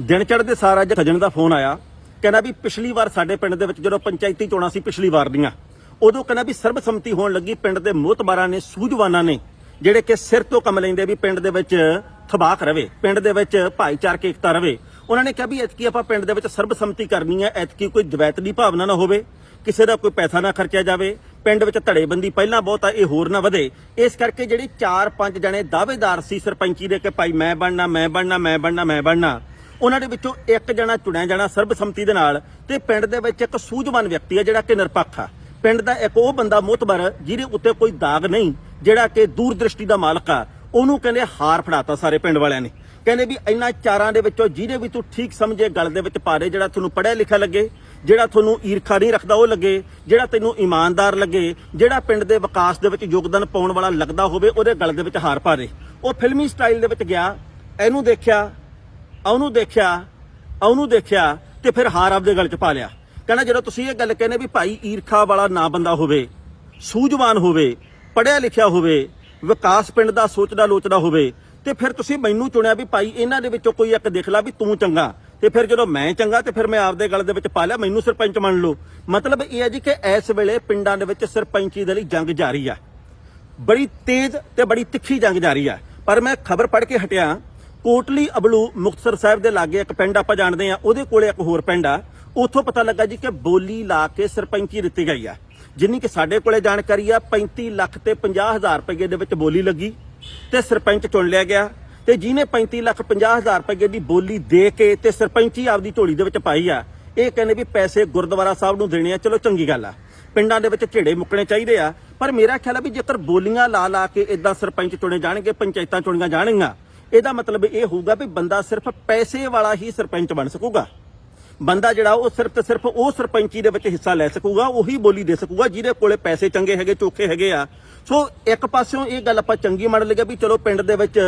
ਦਿਨ ਚੜ੍ਹਦੇ ਸਾਰ ਅੱਜ ਸੱਜਣ ਦਾ ਫੋਨ ਆਇਆ। ਕਹਿੰਦਾ ਵੀ ਪਿਛਲੀ ਵਾਰ ਸਾਡੇ ਪਿੰਡ ਦੇ ਵਿੱਚ ਜਦੋਂ ਪੰਚਾਇਤੀ ਚੋਣਾਂ ਸੀ ਪਿਛਲੀ ਵਾਰ ਦੀਆਂ, ਉਦੋਂ ਕਹਿੰਦਾ ਵੀ ਸਰਬਸੰਮਤੀ ਹੋਣ ਲੱਗੀ, ਪਿੰਡ ਦੇ ਮੋਹਤਬਾਰਾਂ ਨੇ, ਸੂਝਵਾਨਾਂ ਨੇ, ਜਿਹੜੇ ਕਿ ਸਿਰ ਤੋਂ ਕੰਮ ਲੈਂਦੇ ਵੀ ਪਿੰਡ ਦੇ ਵਿੱਚ ਥਬਾਕ ਰਵੇ, ਪਿੰਡ ਦੇ ਵਿੱਚ ਭਾਈਚਾਰਕ ਏਕਤਾ ਰਵੇ। ਉਹਨਾਂ ਨੇ ਕਿਹਾ ਵੀ ਐਤਕੀ ਆਪਾਂ ਪਿੰਡ ਦੇ ਵਿੱਚ ਸਰਬਸੰਮਤੀ ਕਰਨੀ ਹੈ, ਐਤਕੀ ਕੋਈ ਦਵੈਤ ਦੀ ਭਾਵਨਾ ਨਾ ਹੋਵੇ, ਕਿਸੇ ਦਾ ਕੋਈ ਪੈਸਾ ਨਾ ਖਰਚਿਆ ਜਾਵੇ, ਪਿੰਡ ਵਿੱਚ ਧੜੇਬੰਦੀ ਪਹਿਲਾਂ ਬਹੁਤ ਆ, ਇਹ ਹੋਰ ਨਾ ਵਧੇ। ਇਸ ਕਰਕੇ ਜਿਹੜੇ 4-5 ਜਣੇ ਦਾਅਵੇਦਾਰ ਸੀ ਸਰਪੰਚੀ ਦੇ ਕਿ ਭਾਈ ਮੈਂ ਬਣਨਾ ਮੈਂ ਬਣਨਾ ਮੈਂ ਬਣਨਾ ਮੈਂ ਬਣਨਾ ਉਹਨਾਂ ਦੇ ਵਿੱਚੋਂ ਇੱਕ ਜਣਾ ਚੁਣਿਆ ਜਾਣਾ ਸਰਬਸੰਮਤੀ ਦੇ ਨਾਲ ਤੇ ਪਿੰਡ ਦੇ ਵਿੱਚ ਇੱਕ ਸੂਝਵਾਨ ਵਿਅਕਤੀ ਹੈ ਜਿਹੜਾ ਕਿ ਨਿਰਪੱਖ ਆ। ਪਿੰਡ ਦਾ ਇੱਕ ਉਹ ਬੰਦਾ ਮੋਤਬਰ ਜਿਹਦੇ ਉੱਤੇ ਕੋਈ ਦਾਗ ਨਹੀਂ, ਜਿਹੜਾ ਕਿ ਦੂਰਦ੍ਰਿਸ਼ਟੀ ਦਾ ਮਾਲਕ ਆ। ਉਹਨੂੰ ਕਹਿੰਦੇ ਹਾਰ ਫੜਾਤਾ ਸਾਰੇ ਪਿੰਡ ਵਾਲਿਆਂ ਨੇ। ਕਹਿੰਦੇ ਵੀ ਇੰਨਾ ਚਾਰਾਂ ਦੇ ਵਿੱਚੋਂ ਜਿਹਦੇ ਵੀ ਤੂੰ ਠੀਕ ਸਮਝੇ ਗੱਲ ਦੇ ਵਿੱਚ ਪਾ ਦੇ, ਜਿਹੜਾ ਤੁਹਾਨੂੰ ਪੜ੍ਹਿਆ ਲਿਖਿਆ ਲੱਗੇ, ਜਿਹੜਾ ਤੁਹਾਨੂੰ ਈਰਖਾ ਨਹੀਂ ਰੱਖਦਾ ਉਹ ਲੱਗੇ, ਜਿਹੜਾ ਤੈਨੂੰ ਇਮਾਨਦਾਰ ਲੱਗੇ, ਜਿਹੜਾ ਪਿੰਡ ਦੇ ਵਿਕਾਸ ਦੇ ਵਿੱਚ ਯੋਗਦਾਨ ਪਾਉਣ ਵਾਲਾ ਲੱਗਦਾ ਹੋਵੇ, ਉਹਦੇ ਗਲ ਦੇ ਵਿੱਚ ਹਾਰ ਪਾ ਦੇ। ਉਹ ਫਿਲਮੀ ਸਟਾਈਲ ਦੇ ਵਿੱਚ ਗਿਆ, ਇਹਨੂੰ ਦੇਖਿਆ ਉਹਨੂੰ ਦੇਖਿਆ ਉਹਨੂੰ ਦੇਖਿਆ ਤੇ ਫਿਰ ਹਾਰ ਆਪਦੇ ਗਲ 'ਚ ਪਾ ਲਿਆ। ਕਹਿੰਦਾ ਜਦੋਂ ਤੁਸੀਂ ਇਹ ਗੱਲ ਕਹਿੰਦੇ ਵੀ ਭਾਈ ਈਰਖਾ ਵਾਲਾ ਨਾ ਬੰਦਾ ਹੋਵੇ, ਸੂਝਵਾਨ ਹੋਵੇ, ਪੜ੍ਹਿਆ ਲਿਖਿਆ ਹੋਵੇ, ਵਿਕਾਸ ਪਿੰਡ ਦਾ ਸੋਚਦਾ ਲੋਚਦਾ ਹੋਵੇ, ਤੇ ਫਿਰ ਤੁਸੀਂ ਮੈਨੂੰ ਚੁਣਿਆ ਵੀ ਭਾਈ ਇਹਨਾਂ ਦੇ ਵਿੱਚੋਂ ਕੋਈ ਇੱਕ ਦੇਖ ਲਾ ਵੀ ਤੂੰ ਚੰਗਾ। ਤੇ ਫਿਰ ਜਦੋਂ ਮੈਂ ਚੰਗਾ ਤੇ ਫਿਰ ਮੈਂ ਆਪਦੇ ਗਲ ਦੇ ਵਿੱਚ ਪਾ ਲਿਆ, ਮੈਨੂੰ ਸਰਪੰਚ ਮੰਨ ਲਓ। ਮਤਲਬ ਇਹ ਹੈ ਜੀ ਕਿ ਇਸ ਵੇਲੇ ਪਿੰਡਾਂ ਦੇ ਵਿੱਚ ਸਰਪੰਚੀ ਦੇ ਲਈ ਜੰਗ ਜਾਰੀ ਆ। ਬੜੀ ਤੇਜ਼ ਤੇ ਬੜੀ ਤਿੱਖੀ ਜੰਗ ਜਾਰੀ ਆ। ਪਰ ਮੈਂ ਖਬਰ ਪੜ੍ਹ ਕੇ ਹਟਿਆ ਕੋਟਲੀ ਅਬਲੂ ਮੁਕਤਸਰ ਸਾਹਿਬ ਦੇ ਲਾਗੇ ਇੱਕ ਪਿੰਡ ਆਪਾਂ ਜਾਣਦੇ ਆ ਉਹਦੇ ਕੋਲੇ ਇੱਕ ਹੋਰ ਪਿੰਡ ਆ। ਉੱਥੋਂ ਪਤਾ ਲੱਗਾ ਜੀ ਕਿ ਬੋਲੀ ਲਾ ਕੇ ਸਰਪੰਚੀ ਦਿੱਤੀ ਗਈ ਆ। ਜਿੰਨੀ ਕਿ ਸਾਡੇ ਕੋਲੇ ਜਾਣਕਾਰੀ ਆ 35 ਲੱਖ ਤੇ 50 ਹਜ਼ਾਰ ਰੁਪਏ ਦੇ ਵਿੱਚ ਬੋਲੀ ਲੱਗੀ ਤੇ ਸਰਪੰਚ ਚੁਣ ਲਿਆ ਗਿਆ ਤੇ ਜਿਹਨੇ 35 ਲੱਖ 50 ਹਜ਼ਾਰ ਰੁਪਏ ਦੀ ਬੋਲੀ ਦੇ ਕੇ ਤੇ ਸਰਪੰਚੀ ਆਪਦੀ ਝੋਲੀ ਦੇ ਵਿੱਚ ਪਾਈ ਆ, ਇਹ ਕਹਿੰਦੇ ਵੀ ਪੈਸੇ ਗੁਰਦੁਆਰਾ ਸਾਹਿਬ ਨੂੰ ਦੇਣੇ ਆ, ਚਲੋ ਚੰਗੀ ਗੱਲ ਆ। ਪਿੰਡਾਂ ਦੇ ਵਿੱਚ ਝੇੜੇ ਮੁੱਕਣੇ ਚਾਹੀਦੇ ਆ, ਪਰ ਮੇਰਾ ਖਿਆਲ ਆ ਵੀ ਜੇਕਰ ਬੋਲੀਆਂ ਲਾ ਲਾ ਕੇ ਇਦਾਂ ਸਰਪੰਚ ਚੁਣੇ ਜਾਣਗੇ, ਪੰਚਾਇਤਾਂ ਚੁਣੀਆਂ ਜਾਣਗੀਆਂ ਇਹਦਾ ਮਤਲਬ ਇਹ ਹੋਊਗਾ ਵੀ ਬੰਦਾ ਸਿਰਫ ਪੈਸੇ ਵਾਲਾ ਹੀ ਸਰਪੰਚ ਬਣ ਸਕੂਗਾ। ਬੰਦਾ ਜਿਹੜਾ ਉਹ ਸਿਰਫ ਤੇ ਸਿਰਫ ਉਹ ਸਰਪੰਚੀ ਦੇ ਵਿੱਚ ਹਿੱਸਾ ਲੈ ਸਕੂਗਾ, ਉਹੀ ਬੋਲੀ ਦੇ ਸਕੂਗਾ, ਜਿਹਦੇ ਕੋਲੇ ਪੈਸੇ ਚੰਗੇ ਹੈਗੇ, ਚੋਖੇ ਹੈਗੇ ਆ। ਸੋ ਇੱਕ ਪਾਸਿਓਂ ਇਹ ਗੱਲ ਆਪਾਂ ਚੰਗੀ ਮੰਨ ਲਈਏ ਵੀ ਚਲੋ ਪਿੰਡ ਦੇ ਵਿੱਚ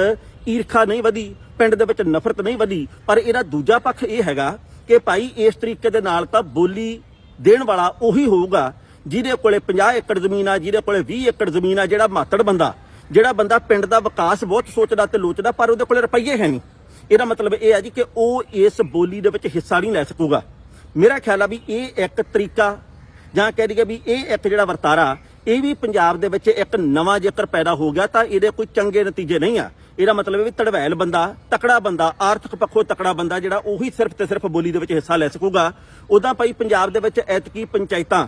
ਈਰਖਾ ਨਹੀਂ ਵਧੀ, ਪਿੰਡ ਦੇ ਵਿੱਚ ਨਫ਼ਰਤ ਨਹੀਂ ਵਧੀ, ਪਰ ਇਹਦਾ ਦੂਜਾ ਪੱਖ ਇਹ ਹੈਗਾ ਕਿ ਭਾਈ ਇਸ ਤਰੀਕੇ ਦੇ ਨਾਲ ਤਾਂ ਬੋਲੀ ਦੇਣ ਵਾਲਾ ਉਹੀ ਹੋਊਗਾ, ਜਿਹਦੇ ਕੋਲੇ 50 ਏਕੜ ਜ਼ਮੀਨ ਆ, ਜਿਹਦੇ ਕੋਲੇ 20 ਏਕੜ ਜ਼ਮੀਨ ਆ, ਜਿਹੜਾ ਮਾਤੜ ਬੰਦਾ। ਜਿਹੜਾ ਬੰਦਾ ਪਿੰਡ ਦਾ ਵਿਕਾਸ ਬਹੁਤ ਸੋਚਦਾ ਤੇ ਲੋਚਦਾ, ਪਰ ਉਹਦੇ ਕੋਲੇ ਰੁਪਈਏ ਹੈ ਨਹੀਂ। ਇਹਦਾ ਮਤਲਬ ਇਹ ਹੈ ਜੀ ਕਿ ਉਹ ਇਸ ਬੋਲੀ ਦੇ ਵਿੱਚ ਹਿੱਸਾ ਨਹੀਂ ਲੈ ਸਕੂਗਾ। ਮੇਰਾ ਖਿਆਲ ਆ ਵੀ ਇਹ ਇੱਕ ਤਰੀਕਾ, ਜਾਂ ਕਹਿ ਦਈਏ ਵੀ ਇਹ ਇੱਕ ਜਿਹੜਾ ਵਰਤਾਰਾ, ਇਹ ਵੀ ਪੰਜਾਬ ਦੇ ਵਿੱਚ ਇੱਕ ਨਵਾਂ ਜੇਕਰ ਪੈਦਾ ਹੋ ਗਿਆ ਤਾਂ ਇਹਦੇ ਕੋਈ ਚੰਗੇ ਨਤੀਜੇ ਨਹੀਂ ਆ। ਇਹਦਾ ਮਤਲਬ ਇਹ ਵੀ ਤੜਵੈਲ ਬੰਦਾ, ਤਕੜਾ ਬੰਦਾ, ਆਰਥਿਕ ਪੱਖੋਂ ਤਕੜਾ ਬੰਦਾ ਜਿਹੜਾ ਉਹੀ ਸਿਰਫ ਤੇ ਸਿਰਫ ਬੋਲੀ ਦੇ ਵਿੱਚ ਹਿੱਸਾ ਲੈ ਸਕੂਗਾ। ਉਦਾਂ ਭਾਈ ਪੰਜਾਬ ਦੇ ਵਿੱਚ ਐਤਕੀ ਪੰਚਾਇਤਾਂ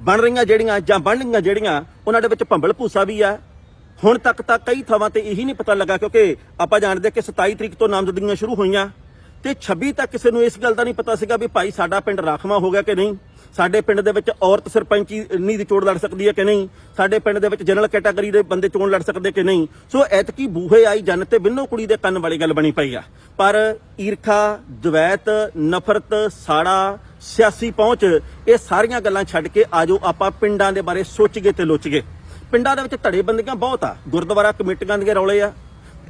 ਬਣ ਰਹੀਆਂ ਜਿਹੜੀਆਂ ਜਾਂ ਬਣ ਰਹੀਆਂ ਜਿਹੜੀਆਂ, ਉਹਨਾਂ ਦੇ ਵਿੱਚ ਭੰਬਲ ਭੂਸਾ ਵੀ ਆ ਹੁਣ ਤੱਕ ਤਾਂ ਕਈ ਥਾਵਾਂ ਤੇ ਇਹੀ ਨਹੀਂ ਪਤਾ ਲੱਗਾ ਕਿਉਂਕਿ ਆਪਾਂ ਜਾਣਦੇ ਕਿ 27 ਤਰੀਕ ਤੋਂ ਨਾਮਜ਼ਦਗੀਆਂ ਸ਼ੁਰੂ ਹੋਈਆਂ ਤੇ 26 ਤੱਕ ਕਿਸੇ ਨੂੰ ਇਸ ਗੱਲ ਦਾ ਨਹੀਂ ਪਤਾ ਸੀਗਾ ਵੀ ਭਾਈ ਸਾਡਾ ਪਿੰਡ ਰਾਖਵਾ ਹੋ ਗਿਆ ਕਿ ਨਹੀਂ। ਸਾਡੇ ਪਿੰਡ ਦੇ ਵਿੱਚ ਔਰਤ ਸਰਪੰਚੀ ਨੀ ਦੀ ਚੋਣ ਲੜ ਸਕਦੀ ਹੈ ਕਿ ਨਹੀਂ? ਸਾਡੇ ਪਿੰਡ ਦੇ ਵਿੱਚ ਜਨਰਲ ਕੈਟਾਗਰੀ ਦੇ ਬੰਦੇ ਚੋਣ ਲੜ ਸਕਦੇ ਕਿ ਨਹੀਂ? ਸੋ ਐਤਕੀ ਬੂਹੇ ਆਈ ਜਨ ਤੇ ਬਿੰਨੋ ਕੁੜੀ ਦੇ ਕੰਨ ਵਾਲੀ ਗੱਲ ਬਣੀ ਪਈ ਆ। ਪਰ ਈਰਖਾ ਦਵੈਤ ਨਫ਼ਰਤ, ਸਾੜਾ, ਸਿਆਸੀ ਪਹੁੰਚ, ਇਹ ਸਾਰੀਆਂ ਗੱਲਾਂ ਛੱਡ ਕੇ ਆਜੋ ਆਪਾਂ ਪਿੰਡਾਂ ਦੇ ਬਾਰੇ ਸੋਚੀਏ ਤੇ ਲੋਚੀਏ। ਪਿੰਡਾਂ ਦੇ ਵਿੱਚ ਧੜੇ ਬੰਦੀਆਂ ਬਹੁਤ ਆ। ਗੁਰਦੁਆਰਾ ਕਮੇਟੀਆਂ ਦੇ ਰੌਲੇ ਆ।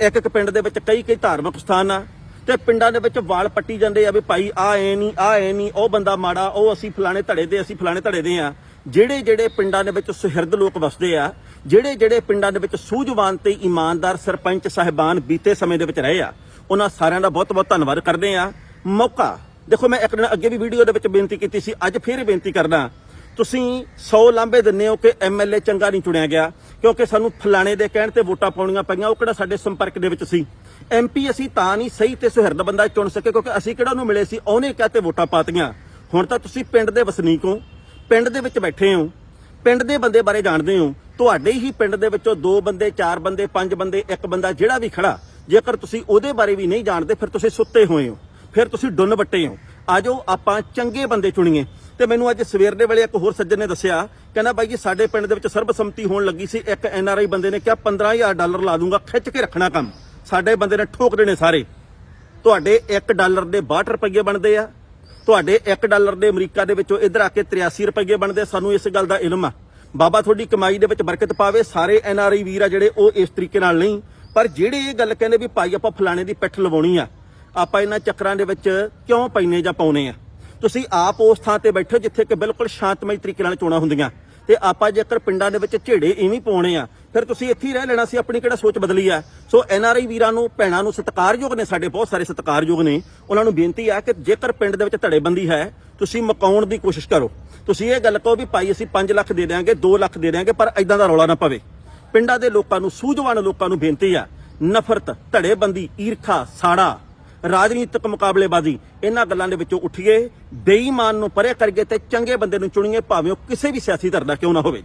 ਇੱਕ ਇੱਕ ਪਿੰਡ ਦੇ ਵਿੱਚ ਕਈ ਕਈ ਧਾਰਮਿਕ ਸਥਾਨ ਆ। ਤੇ ਪਿੰਡਾਂ ਦੇ ਵਿੱਚ ਵਾਲ ਪੱਟੀ ਜਾਂਦੇ ਆ ਵੀ ਭਾਈ ਆ ਐ ਨਹੀਂ ਆ ਐ ਨਹੀਂ ਉਹ ਬੰਦਾ ਮਾੜਾ, ਉਹ ਅਸੀਂ ਫਲਾਣੇ ਧੜੇ ਦੇ, ਅਸੀਂ ਫਲਾਣੇ ਧੜੇ ਦੇ ਆ। ਜਿਹੜੇ ਜਿਹੜੇ ਪਿੰਡਾਂ ਦੇ ਵਿੱਚ ਸੁਹਿਰਦ ਲੋਕ ਵਸਦੇ ਆ, ਜਿਹੜੇ ਜਿਹੜੇ ਪਿੰਡਾਂ ਦੇ ਵਿੱਚ ਸੂਝਵਾਨ ਤੇ ਇਮਾਨਦਾਰ ਸਰਪੰਚ ਸਾਹਿਬਾਨ ਬੀਤੇ ਸਮੇਂ ਦੇ ਵਿੱਚ ਰਹੇ ਆ, ਉਹਨਾਂ ਸਾਰਿਆਂ ਦਾ ਬਹੁਤ ਬਹੁਤ ਧੰਨਵਾਦ ਕਰਦੇ ਆ। ਮੌਕਾ, ਦੇਖੋ ਮੈਂ ਇੱਕ ਦਿਨ ਅੱਗੇ ਵੀ ਵੀਡੀਓ ਦੇ ਵਿੱਚ ਬੇਨਤੀ ਕੀਤੀ ਸੀ, ਅੱਜ ਫੇਰ ਬੇਨਤੀ ਕਰਦਾ ਤੁਸੀਂ 100 ਲਾਂਬੇ ਦਿੰਨੇ ਹੋ ਕਿ ਐਮਐਲਏ ਚੰਗਾ ਨਹੀਂ ਚੁਣਿਆ ਗਿਆ, ਕਿਉਂਕਿ ਸਾਨੂੰ ਫਲਾਣੇ ਦੇ ਕਹਿਣ ਤੇ ਵੋਟਾਂ ਪਾਉਣੀਆਂ ਪਈਆਂ, ਉਹ ਕਿਹੜਾ ਸਾਡੇ ਸੰਪਰਕ ਦੇ ਵਿੱਚ ਸੀ। ਐਮਪੀ ਅਸੀਂ ਤਾਂ ਨਹੀਂ ਸਹੀ ਤੇ ਸੁਹਿਰਦ ਬੰਦਾ ਚੁਣ ਸਕੇ, ਕਿਉਂਕਿ ਅਸੀਂ ਕਿਹੜਾ ਉਹਨੂੰ ਮਿਲੇ ਸੀ, ਉਹਨੇ ਕਹਤੇ ਵੋਟਾਂ ਪਾਤੀਆਂ। ਹੁਣ ਤਾਂ ਤੁਸੀਂ ਪਿੰਡ ਦੇ ਵਸਨੀਕ ਹੋ, ਪਿੰਡ ਦੇ ਵਿੱਚ ਬੈਠੇ ਹੋ, ਪਿੰਡ ਦੇ ਬੰਦੇ ਬਾਰੇ ਜਾਣਦੇ ਹੋ, ਤੁਹਾਡੇ ਹੀ ਪਿੰਡ ਦੇ ਵਿੱਚੋਂ ਦੋ ਬੰਦੇ, ਚਾਰ ਬੰਦੇ, ਪੰਜ ਬੰਦੇ, ਇੱਕ ਬੰਦਾ ਜਿਹੜਾ ਵੀ ਖੜਾ, ਜੇਕਰ ਤੁਸੀਂ ਉਹਦੇ ਬਾਰੇ ਵੀ ਨਹੀਂ ਜਾਣਦੇ, ਫਿਰ ਤੁਸੀਂ ਸੁੱਤੇ ਹੋਏ ਹੋ, ਫਿਰ ਤੁਸੀਂ ਡੁੰਨ ਵੱਟੇ ਹੋ। ਆਜੋ ਆਪਾਂ ਚੰਗੇ ਬੰਦੇ ਚੁਣੀਏ। ਤੇ ਮੈਨੂੰ ਅੱਜ ਸਵੇਰ ਦੇ ਵੇਲੇ ਇੱਕ ਹੋਰ ਸੱਜਣ ਨੇ ਦੱਸਿਆ, ਕਹਿੰਦਾ ਬਾਈ ਜੀ, ਸਾਡੇ ਪਿੰਡ ਦੇ ਵਿੱਚ ਸਰਬਸੰਮਤੀ ਹੋਣ ਲੱਗੀ ਸੀ, ਇੱਕ ਐੱਨ ਆਰ ਆਈ ਬੰਦੇ ਨੇ ਕਿਹਾ 15000 ਡਾਲਰ ਲਾ ਦੂੰਗਾ, ਖਿੱਚ ਕੇ ਰੱਖਣਾ ਕੰਮ। ਸਾਡੇ ਬੰਦੇ ਨੇ ਠੋਕ ਦੇਣੇ ਸਾਰੇ। ਤੁਹਾਡੇ 1 ਡਾਲਰ ਦੇ 62 ਰੁਪਏ ਬਣਦੇ ਆ, ਤੁਹਾਡੇ 1 ਡਾਲਰ ਦੇ ਅਮਰੀਕਾ ਦੇ ਵਿੱਚੋਂ ਇੱਧਰ ਆ ਕੇ 83 ਰੁਪਏ ਬਣਦੇ ਸਾਨੂੰ ਇਸ ਗੱਲ ਦਾ ਇਲਮ ਆ। ਬਾਬਾ ਤੁਹਾਡੀ ਕਮਾਈ ਦੇ ਵਿੱਚ ਬਰਕਤ ਪਾਵੇ, ਸਾਰੇ ਐੱਨ ਆਰ ਆਈ ਵੀਰ ਆ ਜਿਹੜੇ, ਉਹ ਇਸ ਤਰੀਕੇ ਨਾਲ ਨਹੀਂ। ਪਰ ਜਿਹੜੇ ਇਹ ਗੱਲ ਕਹਿੰਦੇ ਵੀ ਭਾਈ ਆਪਾਂ ਫਲਾਣੇ ਦੀ ਪਿੱਠ ਲਵਾਉਣੀ ਆ, ਆਪਾਂ ਇਹਨਾਂ ਚੱਕਰਾਂ ਦੇ ਵਿੱਚ ਕਿਉਂ ਪੈਨੇ ਜਾਂ ਪਾਉਨੇ ਆ? ਤੁਸੀਂ ਆਪ ਉਸ ਥਾਂ ਤੇ ਬੈਠੋ ਜਿੱਥੇ ਕਿ ਬਿਲਕੁਲ ਸ਼ਾਂਤਮਈ ਤਰੀਕੇ ਨਾਲ ਚੋਣਾਂ ਹੁੰਦੀਆਂ। ਤੇ ਆਪਾਂ ਜੇਕਰ ਪਿੰਡਾਂ ਦੇ ਵਿੱਚ ਝੇੜੇ ਇਵੇਂ ਪਾਉਣੇ ਆ, ਫਿਰ ਤੁਸੀਂ ਇੱਥੇ ਹੀ ਰਹਿ ਲੈਣਾ ਸੀ, ਆਪਣੀ ਕਿਹੜਾ ਸੋਚ ਬਦਲੀ ਆ। ਸੋ ਐੱਨ ਆਰ ਆਈ ਵੀਰਾਂ ਨੂੰ, ਭੈਣਾਂ ਨੂੰ ਸਤਿਕਾਰਯੋਗ ਨੇ ਸਾਡੇ, ਬਹੁਤ ਸਾਰੇ ਸਤਿਕਾਰਯੋਗ ਨੇ। ਉਹਨਾਂ ਨੂੰ ਬੇਨਤੀ ਆ ਕਿ ਜੇਕਰ ਪਿੰਡ ਦੇ ਵਿੱਚ ਧੜੇਬੰਦੀ ਹੈ, ਤੁਸੀਂ ਮਕਾਉਣ ਦੀ ਕੋਸ਼ਿਸ਼ ਕਰੋ। ਤੁਸੀਂ ਇਹ ਗੱਲ ਕਹੋ ਵੀ ਭਾਈ ਅਸੀਂ 5 ਲੱਖ ਦੇ ਦਿਆਂਗੇ 2 ਲੱਖ ਦੇ ਦਿਆਂਗੇ, ਪਰ ਐਦਾਂ ਦਾ ਰੌਲਾ ਨਾ ਪਵੇ। ਪਿੰਡਾਂ ਦੇ ਲੋਕਾਂ ਨੂੰ, ਸੂਝਵਾਨ ਲੋਕਾਂ ਨੂੰ ਬੇਨਤੀ ਆ, ਨਫ਼ਰਤ, ਧੜੇਬੰਦੀ, ਈਰਖਾ, ਸਾੜਾ ਰਾਜਨੀਤਿਕ ਮੁਕਾਬਲੇਬਾਜ਼ੀ। ਇਹਨਾਂ ਗੱਲਾਂ ਦੇ ਵਿੱਚੋਂ ਉੱਠੀਏ, ਬੇਈਮਾਨ ਨੂੰ ਪਰੇ ਕਰੀਏ ਤੇ ਚੰਗੇ ਬੰਦੇ ਨੂੰ ਚੁਣੀਏ, ਭਾਵੇਂ ਉਹ ਕਿਸੇ ਵੀ ਸਿਆਸੀ ਧਿਰ ਦਾ ਕਿਉਂ ਨਾ ਹੋਵੇ।